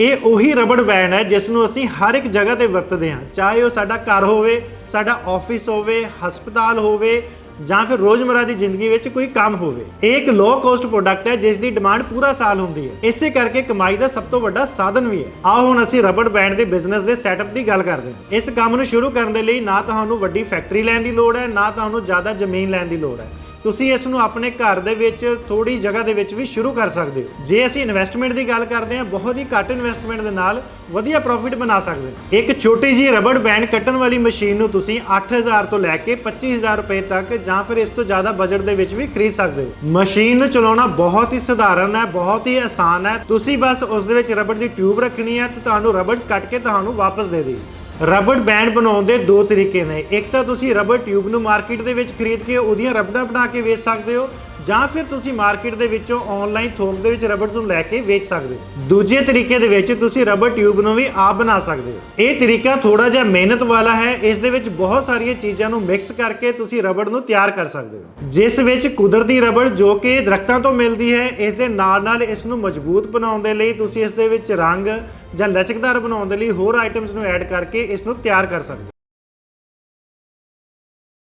ਇਹ ਉਹੀ rubber band ਹੈ ਜਿਸ ਨੂੰ ਅਸੀਂ ਹਰ ਇੱਕ ਜਗ੍ਹਾ ਤੇ ਵਰਤਦੇ ਹਾਂ। ਚਾਹੇ ਉਹ ਸਾਡਾ ਘਰ ਹੋਵੇ, ਸਾਡਾ ਆਫਿਸ ਹੋਵੇ, ਹਸਪਤਾਲ ਹੋਵੇ, ਜਾਂ ਫਿਰ ਰੋਜ਼ਮਰਾ ਦੀ ਜ਼ਿੰਦਗੀ ਵਿੱਚ ਕੋਈ ਕੰਮ ਹੋਵੇ। ਇਹ ਇੱਕ ਲੋ ਕੋਸਟ ਪ੍ਰੋਡਕਟ ਹੈ ਜਿਸ ਦੀ ਡਿਮਾਂਡ ਪੂਰਾ ਸਾਲ ਹੁੰਦੀ ਹੈ। ਇਸੇ ਕਰਕੇ ਕਮਾਈ ਦਾ ਸਭ ਤੋਂ ਵੱਡਾ ਸਾਧਨ ਵੀ ਹੈ। ਆਓ ਹੁਣ ਅਸੀਂ ਰਬੜ ਬੈਂਡ ਦੇ ਬਿਜ਼ਨਸ ਦੇ ਸੈਟਅਪ ਦੀ ਗੱਲ ਕਰਦੇ ਹਾਂ। ਇਸ ਕੰਮ ਨੂੰ ਸ਼ੁਰੂ ਕਰਨ ਦੇ ਲਈ ਨਾ ਤੁਹਾਨੂੰ ਵੱਡੀ ਫੈਕਟਰੀ ਲੈਣ ਦੀ ਲੋੜ ਹੈ, ਨਾ ਤੁਹਾਨੂੰ ਜ਼ਿਆਦਾ ਜ਼ਮੀਨ ਲੈਣ ਦੀ ਲੋੜ ਹੈ। ਤੁਸੀਂ ਇਸ ਨੂੰ ਆਪਣੇ ਘਰ ਦੇ ਵਿੱਚ ਥੋੜੀ ਜਗ੍ਹਾ ਦੇ ਵਿੱਚ ਵੀ ਸ਼ੁਰੂ ਕਰ ਸਕਦੇ ਹੋ। ਜੇ ਅਸੀਂ ਇਨਵੈਸਟਮੈਂਟ ਦੀ ਗੱਲ ਕਰਦੇ ਹਾਂ, ਬਹੁਤ ਹੀ ਘੱਟ ਇਨਵੈਸਟਮੈਂਟ ਦੇ ਨਾਲ ਵਧੀਆ ਪ੍ਰੋਫਿਟ ਬਣਾ ਸਕਦੇ ਹੋ। ਇੱਕ ਛੋਟੀ ਜਿਹੀ ਰਬੜ ਬੈਂਡ ਕੱਟਣ ਵਾਲੀ ਮਸ਼ੀਨ ਨੂੰ ਤੁਸੀਂ 8000 ਤੋਂ ਲੈ ਕੇ 25000 ਰੁਪਏ ਤੱਕ ਜਾਂ ਫਿਰ ਇਸ ਤੋਂ ਜ਼ਿਆਦਾ ਬਜਟ ਦੇ ਵਿੱਚ ਵੀ ਖਰੀਦ ਸਕਦੇ ਹੋ। ਮਸ਼ੀਨ ਨੂੰ ਚਲਾਉਣਾ ਬਹੁਤ ਹੀ ਸਧਾਰਨ ਹੈ, ਬਹੁਤ ਹੀ ਆਸਾਨ ਹੈ। ਤੁਸੀਂ ਬਸ ਉਸ ਦੇ ਵਿੱਚ ਰਬੜ ਦੀ ਟਿਊਬ ਰੱਖਣੀ ਹੈ ਤੇ ਤੁਹਾਨੂੰ ਰਬੜਸ ਕੱਟ ਕੇ ਤੁਹਾਨੂੰ ਵਾਪਸ ਦੇ ਦੇਗੀ ਰਬੜ ਬੈਂਡ ਬਣਾਉਣ ਦੇ ਦੋ ਤਰੀਕੇ ਨੇ। ਇੱਕ ਤਾਂ ਤੁਸੀਂ ਰਬੜ ਟਿਊਬ ਨੂੰ ਮਾਰਕੀਟ ਦੇ ਵਿੱਚ ਖਰੀਦ ਕੇ ਉਹਦੀਆਂ ਰਬੜਾਂ ਬਣਾ ਕੇ ਵੇਚ ਸਕਦੇ ਹੋ। ਜਾਂ ਫਿਰ ਤੁਸੀਂ ਮਾਰਕੀਟ ਦੇ ਵਿੱਚੋਂ ਆਨਲਾਈਨ ਥੋਕ ਦੇ ਵਿੱਚ ਰਬੜਸ ਨੂੰ ਲੈ ਕੇ ਵੇਚ ਸਕਦੇ ਹੋ। ਦੂਜੇ ਤਰੀਕੇ ਦੇ ਵਿੱਚ ਤੁਸੀਂ ਰਬੜ ਟਿਊਬ ਨੂੰ ਵੀ ਆਪ ਬਣਾ ਸਕਦੇ ਹੋ। ਇਹ ਤਰੀਕਾ ਥੋੜਾ ਜਿਹਾ ਮਿਹਨਤ ਵਾਲਾ ਹੈ। ਇਸ ਦੇ ਵਿੱਚ ਬਹੁਤ ਸਾਰੀਆਂ ਚੀਜ਼ਾਂ ਨੂੰ ਮਿਕਸ ਕਰਕੇ ਤੁਸੀਂ ਰਬੜ ਨੂੰ ਤਿਆਰ ਕਰ ਸਕਦੇ ਹੋ। ਜਿਸ ਵਿੱਚ ਕੁਦਰਤੀ ਰਬੜ ਜੋ ਕਿ ਦਰਖਤਾਂ ਤੋਂ ਮਿਲਦੀ ਹੈ, ਇਸ ਦੇ ਨਾਲ ਨਾਲ ਇਸ ਨੂੰ ਮਜ਼ਬੂਤ ਬਣਾਉਣ ਦੇ ਲਈ ਤੁਸੀਂ ਇਸ ਦੇ ਵਿੱਚ ਰੰਗ ਜਾਂ ਲਚਕਦਾਰ ਬਣਾਉਣ ਦੇ ਲਈ ਹੋਰ ਆਈਟਮਸ ਨੂੰ ਐਡ ਕਰਕੇ ਇਸ ਨੂੰ ਤਿਆਰ ਕਰ ਸਕਦੇ ਹੋ।